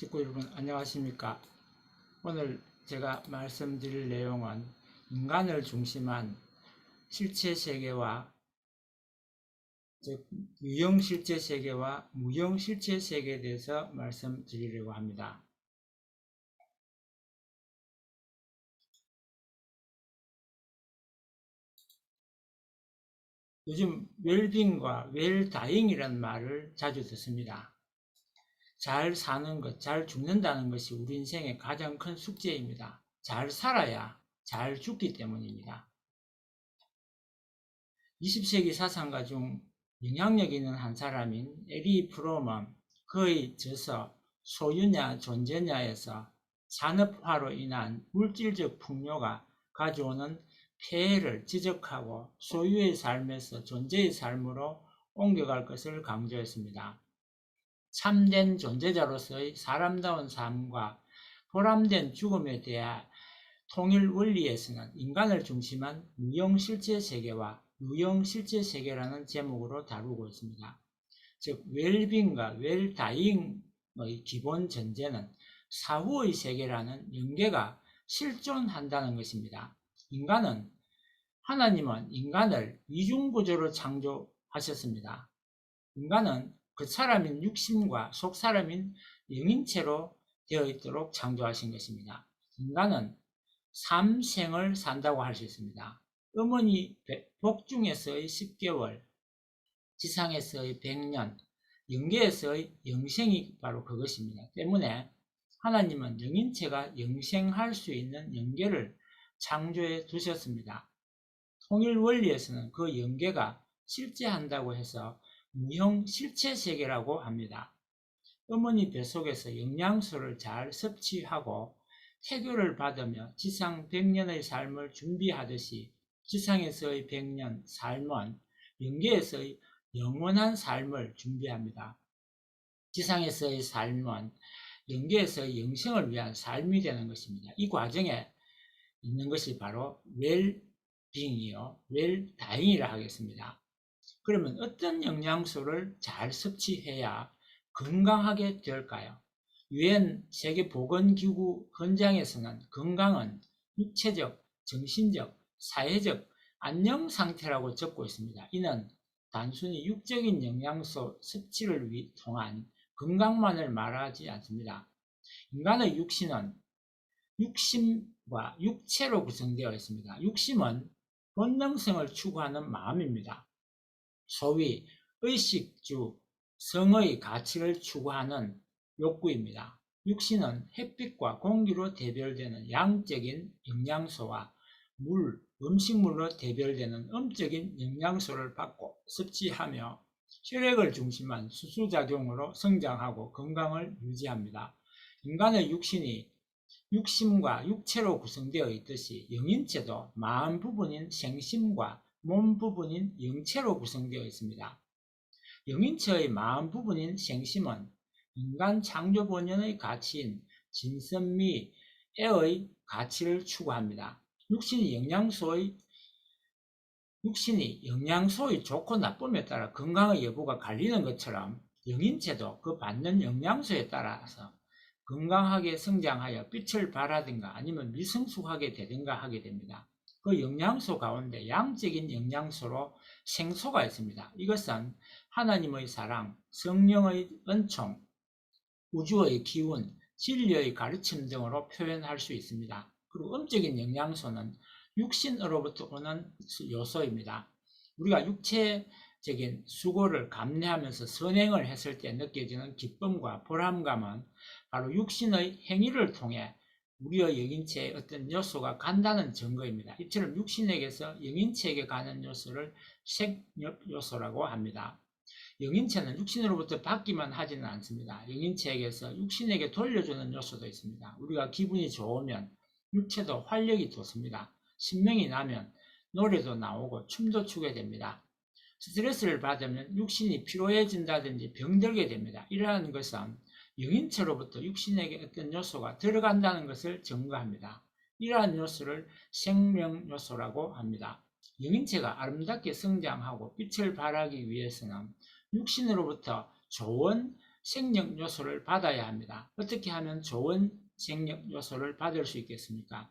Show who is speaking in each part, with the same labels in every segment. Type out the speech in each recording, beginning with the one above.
Speaker 1: 식구 여러분 안녕하십니까 오늘 제가 말씀드릴 내용은 인간을 중심한 실체 세계와 즉 유형 실체 세계와 무형 실체 세계에 대해서 말씀드리려고 합니다. 요즘 웰빙과 웰다잉이라는 말을 자주 듣습니다. 잘 사는 것, 잘 죽는다는 것이 우리 인생의 가장 큰 숙제입니다. 잘 살아야 잘 죽기 때문입니다. 20세기 사상가 중 영향력 있는 한 사람인 에리 프롬은 그의 저서 소유냐 존재냐에서 산업화로 인한 물질적 풍요가 가져오는 폐해를 지적하고 소유의 삶에서 존재의 삶으로 옮겨갈 것을 강조했습니다. 참된 존재자로서의 사람다운 삶과 보람된 죽음에 대한 통일 원리에서는 인간을 중심한 무형 실제 세계와 유형 실제 세계라는 제목으로 다루고 있습니다. 즉, 웰빙과 웰다잉의 기본 전제는 사후의 세계라는 연계가 실존한다는 것입니다. 인간은 하나님은 인간을 이중구조로 창조하셨습니다. 인간은 그 사람인 육신과 속 사람인 영인체로 되어 있도록 창조하신 것입니다. 인간은 삼생을 산다고 할 수 있습니다. 어머니 복중에서의 10개월, 지상에서의 100년, 영계에서의 영생이 바로 그것입니다. 때문에 하나님은 영인체가 영생할 수 있는 영계를 창조해 두셨습니다. 통일 원리에서는 그 영계가 실제한다고 해서 무형 실체 세계라고 합니다. 어머니 뱃속에서 영양소를 잘 섭취하고 태교를 받으며 지상 100년의 삶을 준비하듯이 지상에서의 100년 삶은 영계에서의 영원한 삶을 준비합니다. 지상에서의 삶은 영계에서의 영생을 위한 삶이 되는 것입니다. 이 과정에 있는 것이 바로 웰빙이요, 웰다잉이라 하겠습니다. 그러면 어떤 영양소를 잘 섭취해야 건강하게 될까요? 유엔 세계보건기구 헌장에서는 건강은 육체적, 정신적, 사회적 안녕 상태라고 적고 있습니다. 이는 단순히 육적인 영양소 섭취를 통한 건강만을 말하지 않습니다. 인간의 육신은 육심과 육체로 구성되어 있습니다. 육심은 본능성을 추구하는 마음입니다. 소위 의식주, 성의 가치를 추구하는 욕구입니다. 육신은 햇빛과 공기로 대별되는 양적인 영양소와 물, 음식물로 대별되는 음적인 영양소를 받고 섭취하며 혈액을 중심한 수수작용으로 성장하고 건강을 유지합니다. 인간의 육신이 육심과 육체로 구성되어 있듯이 영인체도 마음 부분인 생심과 몸 부분인 영체로 구성되어 있습니다. 영인체의 마음 부분인 생심은 인간 창조 본연의 가치인 진선미, 애의 가치를 추구합니다. 육신이 영양소의 육신이 영양소의 좋고 나쁨에 따라 건강의 여부가 갈리는 것처럼 영인체도 그 받는 영양소에 따라서 건강하게 성장하여 빛을 발하든가 아니면 미성숙하게 되든가 하게 됩니다. 그 영양소 가운데 양적인 영양소로 생소가 있습니다. 이것은 하나님의 사랑, 성령의 은총, 우주의 기운, 진리의 가르침 등으로 표현할 수 있습니다. 그리고 음적인 영양소는 육신으로부터 오는 요소입니다. 우리가 육체적인 수고를 감내하면서 선행을 했을 때 느껴지는 기쁨과 보람감은 바로 육신의 행위를 통해 우리의 영인체에 어떤 요소가 간다는 증거입니다. 이처럼 육신에게서 영인체에게 가는 요소를 생력 요소라고 합니다. 영인체는 육신으로부터 받기만 하지는 않습니다. 영인체에게서 육신에게 돌려주는 요소도 있습니다. 우리가 기분이 좋으면 육체도 활력이 돋습니다. 신명이 나면 노래도 나오고 춤도 추게 됩니다. 스트레스를 받으면 육신이 피로해진다든지 병들게 됩니다. 이러한 것은 영인체로부터 육신에게 어떤 요소가 들어간다는 것을 증거합니다. 이러한 요소를 생명 요소라고 합니다. 영인체가 아름답게 성장하고 빛을 발하기 위해서는 육신으로부터 좋은 생력 요소를 받아야 합니다. 어떻게 하면 좋은 생력 요소를 받을 수 있겠습니까?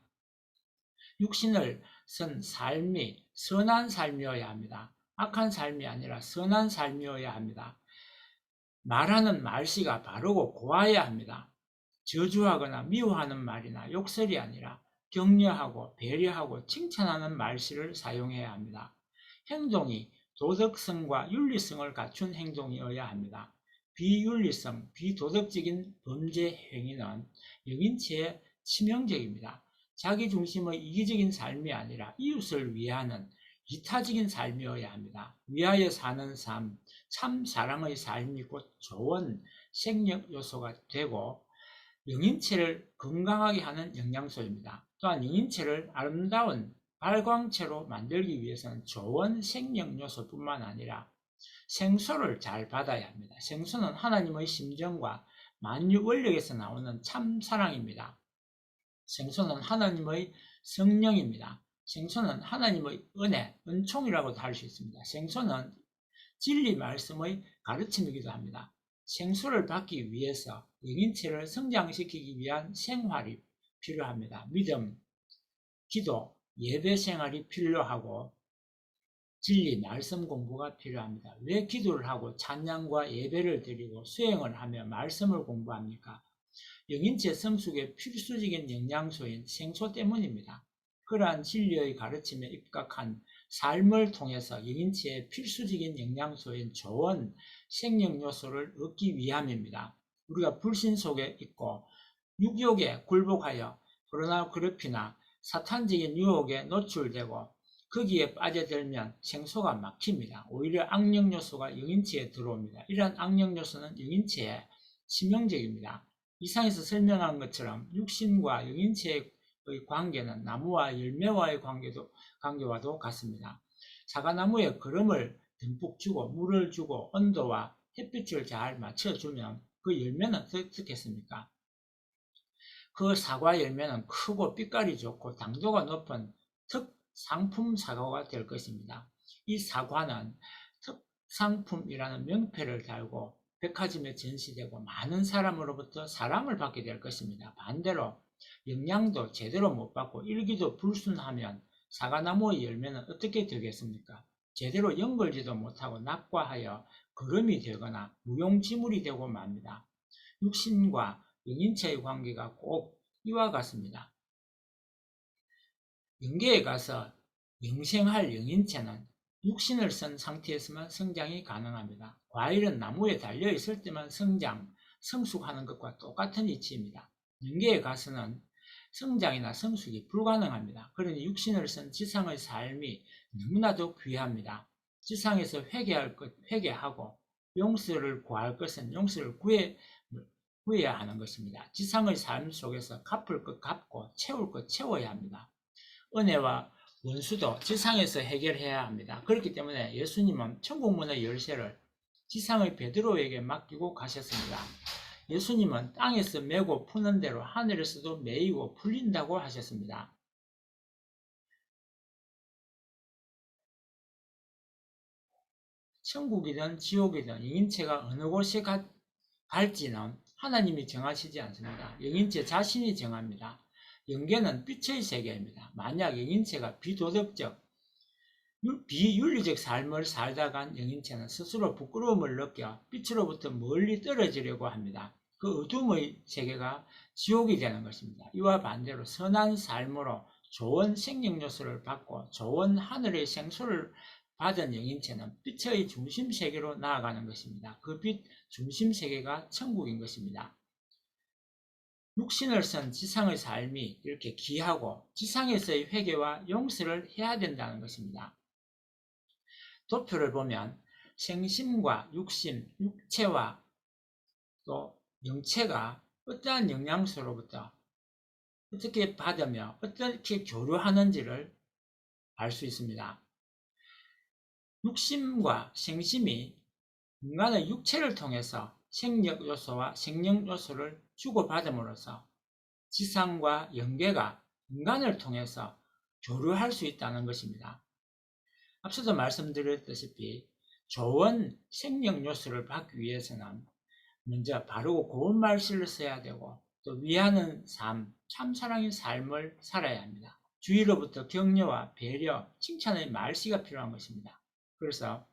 Speaker 1: 육신을 쓴 삶이 선한 삶이어야 합니다. 악한 삶이 아니라 선한 삶이어야 합니다. 말하는 말씨가 바르고 고와야 합니다. 저주하거나 미워하는 말이나 욕설이 아니라 격려하고 배려하고 칭찬하는 말씨를 사용해야 합니다. 행동이 도덕성과 윤리성을 갖춘 행동이어야 합니다. 비윤리성, 비도덕적인 범죄 행위는 영인체에 치명적입니다. 자기 중심의 이기적인 삶이 아니라 이웃을 위하는 이타적인 삶이어야 합니다. 위하여 사는 삶, 참 사랑의 삶이 곧 좋은 생력 요소가 되고 영인체를 건강하게 하는 영양소입니다. 또한 영인체를 아름다운 발광체로 만들기 위해서는 좋은 생력 요소뿐만 아니라 생소를 잘 받아야 합니다. 생소는 하나님의 심정과 만유 원력에서 나오는 참 사랑입니다. 생소는 하나님의 성령입니다. 생소는 하나님의 은혜, 은총이라고도 할 수 있습니다. 생소는 진리 말씀의 가르침이기도 합니다. 생소를 받기 위해서 영인체를 성장시키기 위한 생활이 필요합니다. 믿음, 기도, 예배 생활이 필요하고 진리 말씀 공부가 필요합니다. 왜 기도를 하고 찬양과 예배를 드리고 수행을 하며 말씀을 공부합니까? 영인체 성숙의 필수적인 영양소인 생소 때문입니다. 그러한 진리의 가르침에 입각한 삶을 통해서 영인체의 필수적인 영양소인 좋은 생명 요소를 얻기 위함입니다. 우리가 불신 속에 있고 육욕에 굴복하여 포르노그래피나 사탄적인 유혹에 노출되고 거기에 빠져들면 생소가 막힙니다. 오히려 악령 요소가 영인체에 들어옵니다. 이러한 악령 요소는 영인체에 치명적입니다. 이상에서 설명한 것처럼 육신과 영인체의 관계는 나무와 열매와의 관계도, 관계와도 같습니다. 사과나무에 거름을 듬뿍 주고 물을 주고 온도와 햇빛을 잘 맞춰주면 그 열매는 어떻겠습니까? 그 사과 열매는 크고 빛깔이 좋고 당도가 높은 특상품 사과가 될 것입니다. 이 사과는 특상품이라는 명패를 달고 백화점에 전시되고 많은 사람으로부터 사랑을 받게 될 것입니다. 반대로 영양도 제대로 못 받고 일기도 불순하면 사과나무의 열매는 어떻게 되겠습니까? 제대로 연걸지도 못하고 낙과하여 거름이 되거나 무용지물이 되고 맙니다. 육신과 영인체의 관계가 꼭 이와 같습니다. 영계에 가서 영생할 영인체는 육신을 쓴 상태에서만 성장이 가능합니다. 과일은 나무에 달려 있을 때만 성장, 성숙하는 것과 똑같은 이치입니다. 영계에 가서는 성장이나 성숙이 불가능합니다. 그러니 육신을 쓴 지상의 삶이 너무나도 귀합니다. 지상에서 회개할 것 회개하고 용서를 구할 것은 용서를 구해 구해야 하는 것입니다. 지상의 삶 속에서 갚을 것 갚고 채울 것 채워야 합니다. 은혜와 원수도 지상에서 해결해야 합니다. 그렇기 때문에 예수님은 천국문의 열쇠를 지상의 베드로에게 맡기고 가셨습니다. 예수님은 땅에서 메고 푸는 대로 하늘에서도 메이고 풀린다고 하셨습니다. 천국이든 지옥이든 영인체가 어느 곳에 가, 갈지는 하나님이 정하시지 않습니다. 영인체 자신이 정합니다. 영계는 빛의 세계입니다. 만약 영인체가 비도덕적, 비윤리적 삶을 살다 간 영인체는 스스로 부끄러움을 느껴 빛으로부터 멀리 떨어지려고 합니다. 그 어둠의 세계가 지옥이 되는 것입니다. 이와 반대로 선한 삶으로 좋은 생명 요소를 받고 좋은 하늘의 생수를 받은 영인체는 빛의 중심 세계로 나아가는 것입니다. 그 빛 중심 세계가 천국인 것입니다. 육신을 쓴 지상의 삶이 이렇게 귀하고 지상에서의 회개와 용서를 해야 된다는 것입니다. 도표를 보면 생심과 육심, 육체와 또 영체가 어떠한 영양소로부터 어떻게 받으며 어떻게 교류하는지를 알 수 있습니다. 육심과 생심이 인간의 육체를 통해서 생력 요소와 생명 요소를 주고받음으로써 지상과 영계가 인간을 통해서 교류할 수 있다는 것입니다. 앞서도 말씀드렸다시피 좋은 생명 요소를 받기 위해서는 먼저 바르고 고운 말씀을 써야 되고 또 위하는 삶, 참사랑의 삶을 살아야 합니다. 주위로부터 격려와 배려, 칭찬의 말씨가 필요한 것입니다. 그래서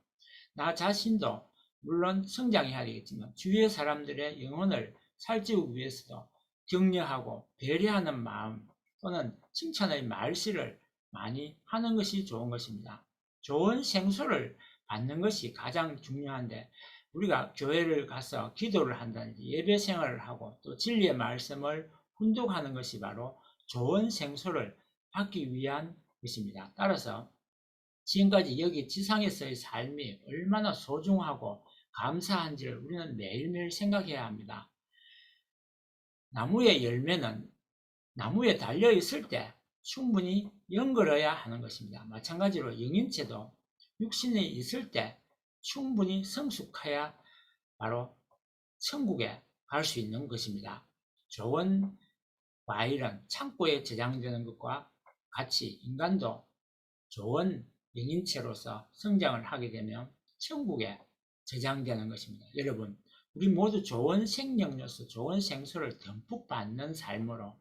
Speaker 1: 나 자신도 물론 성장해야 되겠지만 주위의 사람들의 영혼을 살찌우기 위해서도 격려하고 배려하는 마음 또는 칭찬의 말씨를 많이 하는 것이 좋은 것입니다. 좋은 생수를 받는 것이 가장 중요한데 우리가 교회를 가서 기도를 한다든지 예배 생활을 하고 또 진리의 말씀을 훈독하는 것이 바로 좋은 생수를 받기 위한 것입니다. 따라서 지금까지 여기 지상에서의 삶이 얼마나 소중하고 감사한지를 우리는 매일매일 생각해야 합니다. 나무의 열매는 나무에 달려 있을 때 충분히 연걸어야 하는 것입니다. 마찬가지로 영인체도 육신에 있을 때 충분히 성숙해야 바로 천국에 갈 수 있는 것입니다. 좋은 과일은 창고에 저장되는 것과 같이 인간도 좋은 영인체로서 성장을 하게 되면 천국에 저장되는 것입니다. 여러분, 우리 모두 좋은 생명력서, 좋은 생수를 듬뿍 받는 삶으로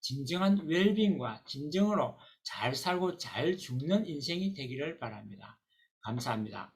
Speaker 1: 진정한 웰빙과 진정으로 잘 살고 잘 죽는 인생이 되기를 바랍니다. 감사합니다.